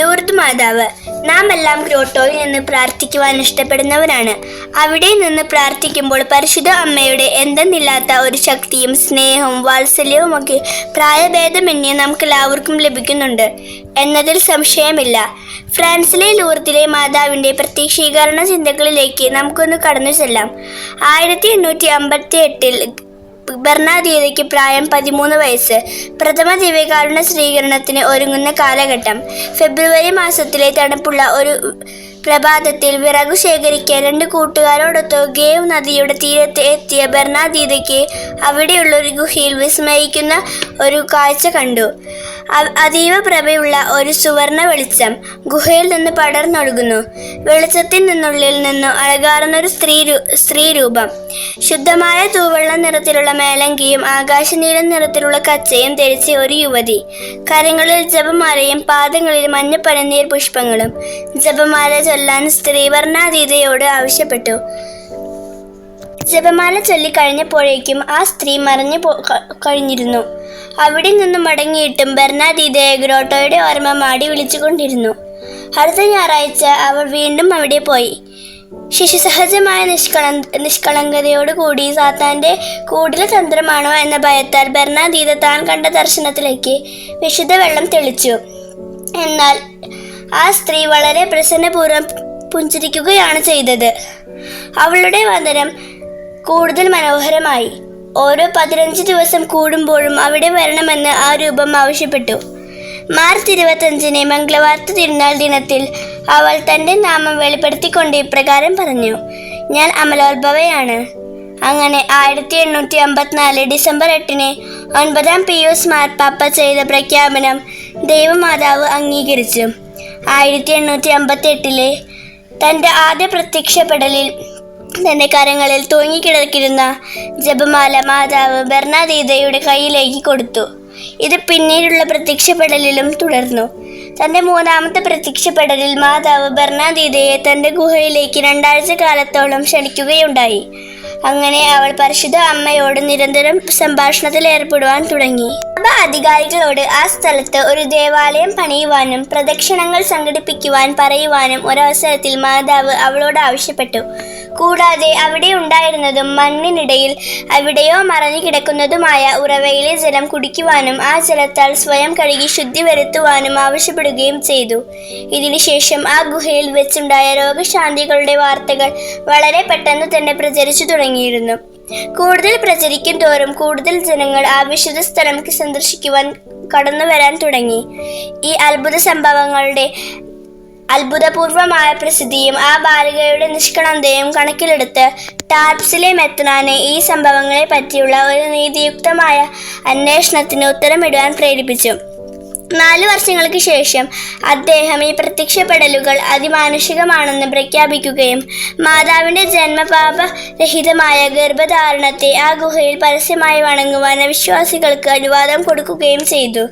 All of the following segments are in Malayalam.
ലൂർദ് മാതാവ്. നാം എല്ലാം ഗ്രോട്ടോയിൽ നിന്ന് പ്രാർത്ഥിക്കുവാൻ ഇഷ്ടപ്പെടുന്നവരാണ്. അവിടെ നിന്ന് പ്രാർത്ഥിക്കുമ്പോൾ പരിശുദ്ധ അമ്മയുടെ എന്തെന്നില്ലാത്ത ഒരു ശക്തിയും സ്നേഹവും വാത്സല്യവും ഒക്കെ പ്രായഭേദമന്യേ നമുക്ക് എല്ലാവർക്കും ലഭിക്കുന്നുണ്ട്. എന്നതിൽ സംശയമില്ല. ഫ്രാൻസിലെ ലൂർദിലെ മാതാവിന്റെ പ്രത്യക്ഷീകരണ ചിന്തകളിലേക്ക് നമുക്കൊന്ന് കടന്നു ചെല്ലാം. ആയിരത്തി എണ്ണൂറ്റി അമ്പത്തി എട്ടിൽ ബർണാദീതയ്ക്ക് പ്രായം പതിമൂന്ന് വയസ്സ്. പ്രഥമ ദിവ്യകാരുണ്യ സ്വീകരണത്തിന് ഒരുങ്ങുന്ന കാലഘട്ടം. ഫെബ്രുവരി മാസത്തിലെ തണുപ്പുള്ള ഒരു പ്രഭാതത്തിൽ വിറകു ശേഖരിക്കാൻ രണ്ട് കൂട്ടുകാരോടൊത്ത് ഗേവ് നദിയുടെ തീരത്ത് എത്തിയ ബർണാദീതയ്ക്ക് അവിടെയുള്ള ഒരു ഗുഹയിൽ വിസ്മയിക്കുന്ന ഒരു കാഴ്ച കണ്ടു. അതീവ പ്രഭയുള്ള ഒരു സുവർണ വെളിച്ചം ഗുഹയിൽ നിന്ന് പടർന്നൊഴുകുന്നു. വെളിച്ചത്തിൽ നിന്നുള്ളിൽ നിന്ന് അഴകാറുന്നൊരു സ്ത്രീ സ്ത്രീരൂപം ശുദ്ധമായ തൂവെള്ള നിറത്തിലുള്ള മേലങ്കിയും ആകാശനീല നിറത്തിലുള്ള കച്ചയും ധരിച്ച ഒരു യുവതി. കരങ്ങളിൽ ജപമാലയും പാദങ്ങളിൽ മഞ്ഞ പുഷ്പങ്ങളും. ജപമാല ചൊല്ലാൻ സ്ത്രീ വർണാതീതയോട് ആവശ്യപ്പെട്ടു. ജപമാല ചൊല്ലിക്കഴിഞ്ഞപ്പോഴേക്കും ആ സ്ത്രീ മറഞ്ഞു കഴിഞ്ഞിരുന്നു. അവിടെ നിന്നും മടങ്ങിയിട്ടും ബെർണാദീതയെ ഗ്രോട്ടോയുടെ ഓർമ്മ മാടി വിളിച്ചുകൊണ്ടിരുന്നു. അടുത്ത ഞായറാഴ്ച അവൾ വീണ്ടും അവിടെ പോയി. ശിശുസഹജമായ നിഷ്കള നിഷ്കളങ്കതയോടുകൂടി സാത്താന്റെ കൂടുതൽ തന്ത്രമാണോ എന്ന ഭയത്താൽ ബെർണാദീത താൻ കണ്ട ദർശനത്തിലേക്ക് വിശുദ്ധ വെള്ളം തെളിച്ചു. എന്നാൽ ആ സ്ത്രീ വളരെ പ്രസന്നപൂർവം പുഞ്ചിരിക്കുകയാണ് ചെയ്തത്. അവളുടെ വന്ദനം കൂടുതൽ മനോഹരമായി. ഓരോ പതിനഞ്ച് ദിവസം കൂടുമ്പോഴും അവിടെ വരണമെന്ന് ആ രൂപം ആവശ്യപ്പെട്ടു. മാർച്ച് ഇരുപത്തഞ്ചിന് മംഗളവാർത്ത തിരുനാൾ ദിനത്തിൽ അവൾ തന്റെ നാമം വെളിപ്പെടുത്തിക്കൊണ്ട് ഇപ്രകാരം പറഞ്ഞു ഞാൻ അമലോത്ഭവയാണ്. അങ്ങനെ ആയിരത്തി എണ്ണൂറ്റി അമ്പത്തിനാല് ഡിസംബർ എട്ടിന് ഒൻപതാം പിയൂസ് മാർപ്പാപ്പ ചെയ്ത പ്രഖ്യാപനം ദൈവമാതാവ് അംഗീകരിച്ചു. ആയിരത്തി എണ്ണൂറ്റി അമ്പത്തി എട്ടിലെ തന്റെ ആദ്യ പ്രത്യക്ഷപ്പെടലിൽ തന്റെ കരങ്ങളിൽ തൂങ്ങിക്കിടക്കിരുന്ന ജപമാല മാതാവ് ബർണാദീതയുടെ കയ്യിലേക്ക് കൊടുത്തു. ഇത് പിന്നീടുള്ള പ്രത്യക്ഷപ്പെടലിലും തുടർന്നു. തന്റെ മൂന്നാമത്തെ പ്രത്യക്ഷപ്പെടലിൽ മാതാവ് ബർണാദീതയെ തന്റെ ഗുഹയിലേക്ക് രണ്ടാഴ്ച കാലത്തോളം ക്ഷണിക്കുകയുണ്ടായി. അങ്ങനെ അവൾ പരിശുദ്ധ അമ്മയോട് നിരന്തരം സംഭാഷണത്തിൽ ഏർപ്പെടുവാൻ തുടങ്ങി. സഭ അധികാരികളോട് ആ സ്ഥലത്ത് ഒരു ദേവാലയം പണിയുവാനും പ്രദക്ഷിണങ്ങൾ സംഘടിപ്പിക്കുവാൻ പറയുവാനും ഒരവസരത്തിൽ മാതാവ് അവളോട് ആവശ്യപ്പെട്ടു. കൂടാതെ അവിടെ ഉണ്ടായിരുന്നതും മണ്ണിനിടയിൽ അവിടെയോ മറഞ്ഞു കിടക്കുന്നതുമായ ഉറവയിലെ ജലം കുടിക്കുവാനും ആ ജലത്താൽ സ്വയം കഴുകി ശുദ്ധി വരുത്തുവാനും ആവശ്യപ്പെടുകയും ചെയ്തു. ഇതിനുശേഷം ആ ഗുഹയിൽ വെച്ചുണ്ടായ രോഗശാന്തികളുടെ വാർത്തകൾ വളരെ പെട്ടെന്ന് തന്നെ പ്രചരിച്ചു തുടങ്ങിയിരുന്നു. കൂടുതൽ പ്രചരിക്കും തോറും കൂടുതൽ ജനങ്ങൾ ആ വിശുദ്ധ സ്ഥലം സന്ദർശിക്കുവാൻ കടന്നു വരാൻ തുടങ്ങി. ഈ അത്ഭുത സംഭവങ്ങളുടെ അത്ഭുതപൂർവമായ പ്രസിദ്ധിയും ആ ബാലികയുടെ നിഷ്കളങ്കതയും കണക്കിലെടുത്ത് ടാർപ്സിലെ മെത്രാനെ ഈ സംഭവങ്ങളെ പറ്റിയുള്ള ഒരു നീതിയുക്തമായ അന്വേഷണത്തിന് ഉത്തരമിടുവാൻ പ്രേരിപ്പിച്ചു. നാല് വർഷങ്ങൾക്ക് ശേഷം അദ്ദേഹം ഈ പ്രത്യക്ഷപ്പെടലുകൾ അതിമാനുഷികമാണെന്ന് പ്രഖ്യാപിക്കുകയും മാതാവിന്റെ ജന്മപാപരഹിതമായ ഗർഭധാരണത്തെ ആ ഗുഹയിൽ പരസ്യമായി വണങ്ങുവാൻ വിശ്വാസികൾക്ക് അനുവാദം കൊടുക്കുകയും ചെയ്തു.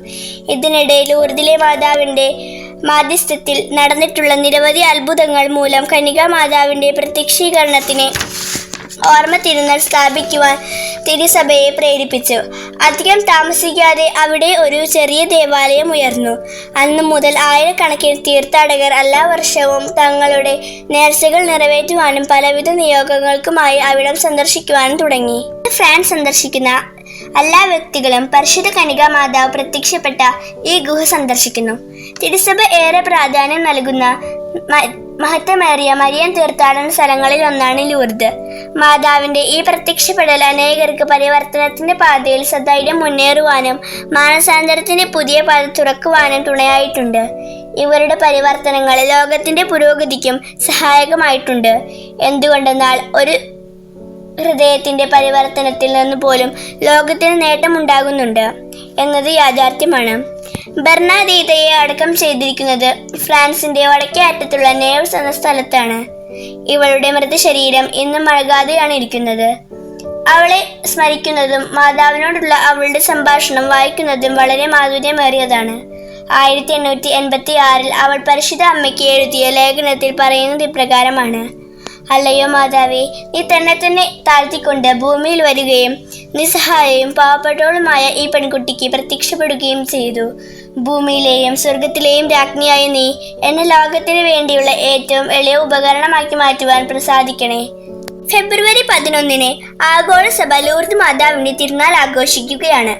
ഇതിനിടയിൽ ലൂർദിലെ മാതാവിന്റെ മാധ്യസ്ഥത്തിൽ നടന്നിട്ടുള്ള നിരവധി അത്ഭുതങ്ങൾ മൂലം കനിക മാതാവിന്റെ പ്രത്യക്ഷീകരണത്തിന് ഓർമ്മ തിരുനാൾ സ്ഥാപിക്കുവാൻ തിരുസഭയെ പ്രേരിപ്പിച്ചു. അധികം താമസിക്കാതെ അവിടെ ഒരു ചെറിയ ദേവാലയം ഉയർന്നു. അന്നു മുതൽ ആയിരക്കണക്കിന് തീർത്ഥാടകർ എല്ലാ വർഷവും തങ്ങളുടെ നേർച്ചകൾ നിറവേറ്റുവാനും പലവിധ നിയോഗങ്ങൾക്കുമായി അവിടം സന്ദർശിക്കുവാനും തുടങ്ങി. ഫ്രാൻസ് സന്ദർശിക്കുന്ന എല്ലാ വ്യക്തികളും പരിശുദ്ധ കനിക മാതാവ് പ്രത്യക്ഷപ്പെട്ട ഈ ഗുഹ സന്ദർശിക്കുന്നു. തിരുസഭ ഏറെ പ്രാധാന്യം നൽകുന്ന മഹത്വമേറിയ മരിയൻ തീർത്ഥാടന സ്ഥലങ്ങളിൽ ഒന്നാണ് ലൂർദ്. മാതാവിന്റെ ഈ പ്രത്യക്ഷപ്പെടൽ അനേകർക്ക് പരിവർത്തനത്തിന്റെ പാതയിൽ സധൈര്യം മുന്നേറുവാനും മാനസാന്തരത്തിന്റെ പുതിയ പാത തുറക്കുവാനും തുണയായിട്ടുണ്ട്. ഇവരുടെ പരിവർത്തനങ്ങൾ ലോകത്തിന്റെ പുരോഗതിക്കും സഹായകമായിട്ടുണ്ട്. എന്തുകൊണ്ടെന്നാൽ ഒരു ഹൃദയത്തിന്റെ പരിവർത്തനത്തിൽ നിന്ന് പോലും ലോകത്തിന് നേട്ടമുണ്ടാകുന്നുണ്ട് എന്നത് യാഥാർത്ഥ്യമാണ്. ബർണാദീതയെ അടക്കം ചെയ്തിരിക്കുന്നത് ഫ്രാൻസിന്റെ വടക്കേ അറ്റത്തുള്ള നേവ്സ് എന്ന സ്ഥലത്താണ്. ഇവളുടെ മൃതശരീരം ഇന്നും അഴകാതെയാണ് ഇരിക്കുന്നത്. അവളെ സ്മരിക്കുന്നതും മാതാവിനോടുള്ള അവളുടെ സംഭാഷണം വായിക്കുന്നതും വളരെ മാധുര്യമേറിയതാണ്. ആയിരത്തി എണ്ണൂറ്റി എൺപത്തി ആറിൽ അവൾ പരിശുദ്ധ അമ്മയ്ക്ക് എഴുതിയ ലേഖനത്തിൽ പറയുന്നത് ഇപ്രകാരമാണ്. അല്ലയോ മാതാവേ നീ തന്നെ തന്നെ താഴ്ത്തിക്കൊണ്ട് ഭൂമിയിൽ വരികയും നിസ്സഹായയും പാവപ്പെട്ടവളുമായ ഈ പെൺകുട്ടിക്ക് പ്രത്യക്ഷപ്പെടുകയും ചെയ്തു. ഭൂമിയിലെയും സ്വർഗത്തിലെയും രാജ്ഞിയായ നീ എന്നെ ലോകത്തിന് വേണ്ടിയുള്ള ഏറ്റവും എളിയ ഉപകരണമാക്കി മാറ്റുവാൻ പ്രസാദിക്കണേ. ഫെബ്രുവരി പതിനൊന്നിന് ആഗോള സഭ ലൂർദ് മാതാവിന്റെ തിരുനാൾ ആഘോഷിക്കുകയാണ്.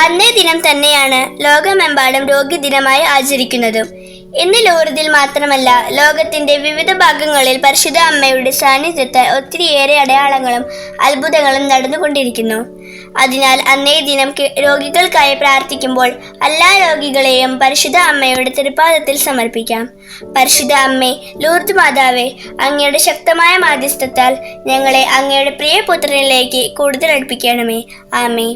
അന്നേ ദിനം തന്നെയാണ് ലോകമെമ്പാടും രോഗി ദിനമായി ആചരിക്കുന്നതും. ഇന്ന് ലൂർദിൽ മാത്രമല്ല ലോകത്തിന്റെ വിവിധ ഭാഗങ്ങളിൽ പരിശുദ്ധ അമ്മയുടെ സാന്നിധ്യത്തെ ഒത്തിരിയേറെ അടയാളങ്ങളും അത്ഭുതങ്ങളും നടന്നുകൊണ്ടിരിക്കുന്നു. അതിനാൽ അന്നേ ദിനം രോഗികൾക്കായി പ്രാർത്ഥിക്കുമ്പോൾ എല്ലാ രോഗികളെയും പരിശുദ്ധ അമ്മയുടെ തിരുപ്പാദത്തിൽ സമർപ്പിക്കാം. പരിശുദ്ധ അമ്മേ ലൂർദ് മാതാവേ അങ്ങയുടെ ശക്തമായ മാധ്യസ്ഥത്താൽ ഞങ്ങളെ അങ്ങയുടെ പ്രിയപുത്രനിലേക്ക് കൂടുതൽ അടുപ്പിക്കണമേ. ആമേ